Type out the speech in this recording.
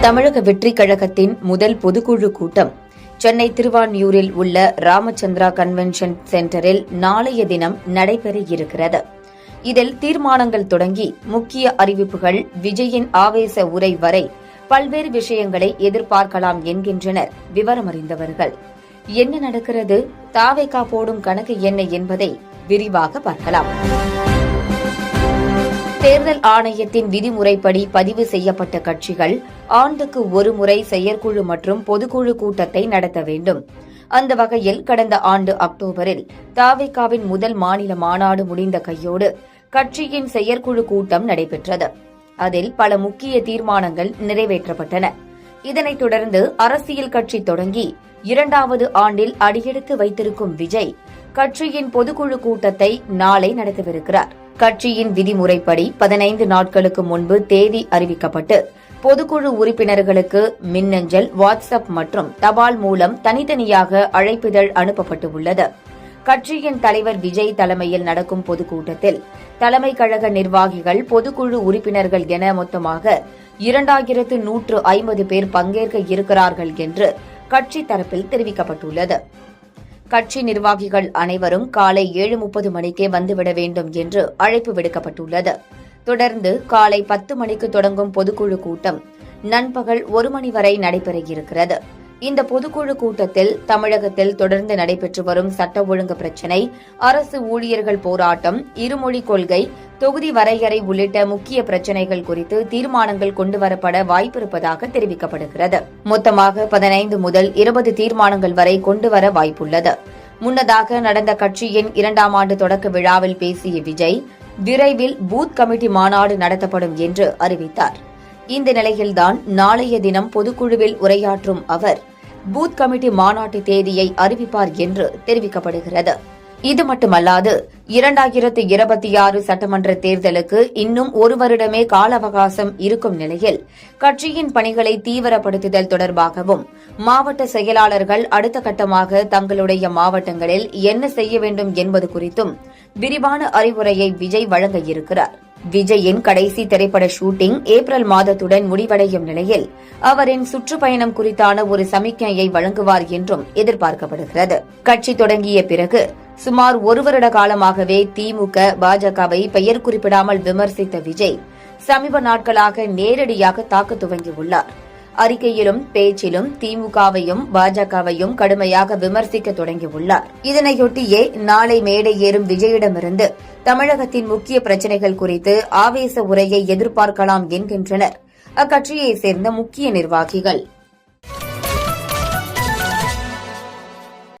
தமிழக வெற்றி கழகத்தின் முதல் பொதுக்குழு கூட்டம். சென்னை திருவான்மியூரில் உள்ள ராமச்சந்திரா கன்வென்ஷன் சென்டரில் நாளைய தினம் நடைபெற இருக்கிறது இதில் தீர்மானங்கள் தொடங்கி முக்கிய அறிவிப்புகள் விஜயின் ஆவேச உரை வரை பல்வேறு விஷயங்களை எதிர்பார்க்கலாம் என்கின்றனர் விவரமறிந்தவர்கள். என்ன நடக்கிறது? தாவேகா போடும் கணக்கு என்ன என்பதை விரிவாக பார்க்கலாம். தேர்தல் ஆணையத்தின் விதிமுறைப்படி பதிவு செய்யப்பட்ட கட்சிகள் ஆண்டுக்கு ஒருமுறை செயற்குழு மற்றும் பொதுக்குழு கூட்டத்தை நடத்த வேண்டும். அந்த வகையில் கடந்த ஆண்டு அக்டோபரில் தாவேகாவின் முதல் மாநில மாநாடு முடிந்த கையோடு கட்சியின் செயற்குழு கூட்டம் நடைபெற்றது. அதில் பல முக்கிய தீர்மானங்கள் நிறைவேற்றப்பட்டன. இதனைத் தொடர்ந்து அரசியல் கட்சி தொடங்கி இரண்டாவது ஆண்டில் அடியெடுத்து வைத்திருக்கும் விஜய் கட்சியின் பொதுக்குழு கூட்டத்தை நாளை நடத்தவிருக்கிறார். கட்சியின் விதிமுறைப்படி பதினைந்து நாட்களுக்கு முன்பு தேதி அறிவிக்கப்பட்டு பொதுக்குழு உறுப்பினர்களுக்கு மின்னஞ்சல் வாட்ஸ்அப் மற்றும் தபால் மூலம் தனித்தனியாக அழைப்பிதழ் அனுப்பப்பட்டு உள்ளது கட்சியின் தலைவர் விஜய் தலைமையில் நடக்கும் பொதுக்கூட்டத்தில் தலைமை கழக நிர்வாகிகள் பொதுக்குழு உறுப்பினர்கள் என மொத்தமாக இரண்டாயிரத்து நூற்று ஐம்பது பேர் பங்கேற்க இருக்கிறார்கள் என்று கட்சி தரப்பில் தெரிவிக்கப்பட்டுள்ளது. கட்சி நிர்வாகிகள் அனைவரும் காலை ஏழு முப்பது மணிக்கே வந்துவிட வேண்டும் என்று அழைப்பு விடுக்கப்பட்டுள்ளது. தொடர்ந்து காலை பத்து மணிக்கு தொடங்கும் பொதுக்குழு கூட்டம் நண்பகல் ஒரு மணி வரை நடைபெற இருக்கிறது. இந்த பொதுக்குழு கூட்டத்தில் தமிழகத்தில் தொடர்ந்து நடைபெற்று வரும் சட்ட ஒழுங்கு பிரச்சினை அரசு ஊழியர்கள் போராட்டம் இருமொழி கொள்கை தொகுதி வரையறை உள்ளிட்ட முக்கிய பிரச்சினைகள் குறித்து தீர்மானங்கள் கொண்டுவரப்பட வாய்ப்பிருப்பதாக தெரிவிக்கப்படுகிறது. மொத்தமாக பதினைந்து முதல் இருபது தீர்மானங்கள் வரை கொண்டுவர வாய்ப்புள்ளது. முன்னதாக நடந்த கட்சியின் இரண்டாம் ஆண்டு தொடக்க விழாவில் பேசிய விஜய் விரைவில் பூத் கமிட்டி மாநாடு நடத்தப்படும் என்று அறிவித்தார். இந்த நிலையில்தான் நாளைய தினம் பொதுக்குழுவில் உரையாற்றும் அவர் பூத் கமிட்டி மாநாட்டு தேதியை அறிவிப்பார் என்று தெரிவிக்கப்படுகிறது. இது மட்டுமல்லாது இரண்டாயிரத்து இருபத்தி ஆறு சட்டமன்ற தேர்தலுக்கு இன்னும் ஒரு வருடமே கால அவகாசம் இருக்கும் நிலையில் கட்சியின் பணிகளை தீவிரப்படுத்துதல் தொடர்பாகவும் மாவட்ட செயலாளர்கள் அடுத்த கட்டமாக தங்களுடைய மாவட்டங்களில் என்ன செய்ய வேண்டும் என்பது குறித்தும் விரிவான அறிவுரையை விஜய் வழங்க இருக்கிறார். விஜயின் கடைசி திரைப்பட ஷூட்டிங் ஏப்ரல் மாதத்துடன் முடிவடையும் நிலையில் அவரின் சுற்றுப்பயணம் குறித்தான ஒரு சமிக்ஞையை வழங்குவார் என்றும் எதிர்பார்க்கப்படுகிறது. கட்சி தொடங்கிய பிறகு சுமார் ஒரு வருட காலமாகவே திமுக பாஜகவை பெயர் குறிப்பிடாமல் விமர்சித்த விஜய் சமீப நாட்களாக நேரடியாக தாக்க துவங்கியுள்ளார். அறிக்கையிலும் பேச்சிலும் திமுகவையும் பாஜகவையும் கடுமையாக விமர்சிக்க தொடங்கியுள்ளார். இதனையொட்டியே நாளை மேடை ஏறும் விஜயிடமிருந்து தமிழகத்தின் முக்கிய பிரச்சினைகள் குறித்து ஆவேச உரையை எதிர்பார்க்கலாம் என்கின்றனர். அக்கட்சியைச் சேர்ந்த முக்கிய நிர்வாகிகள்.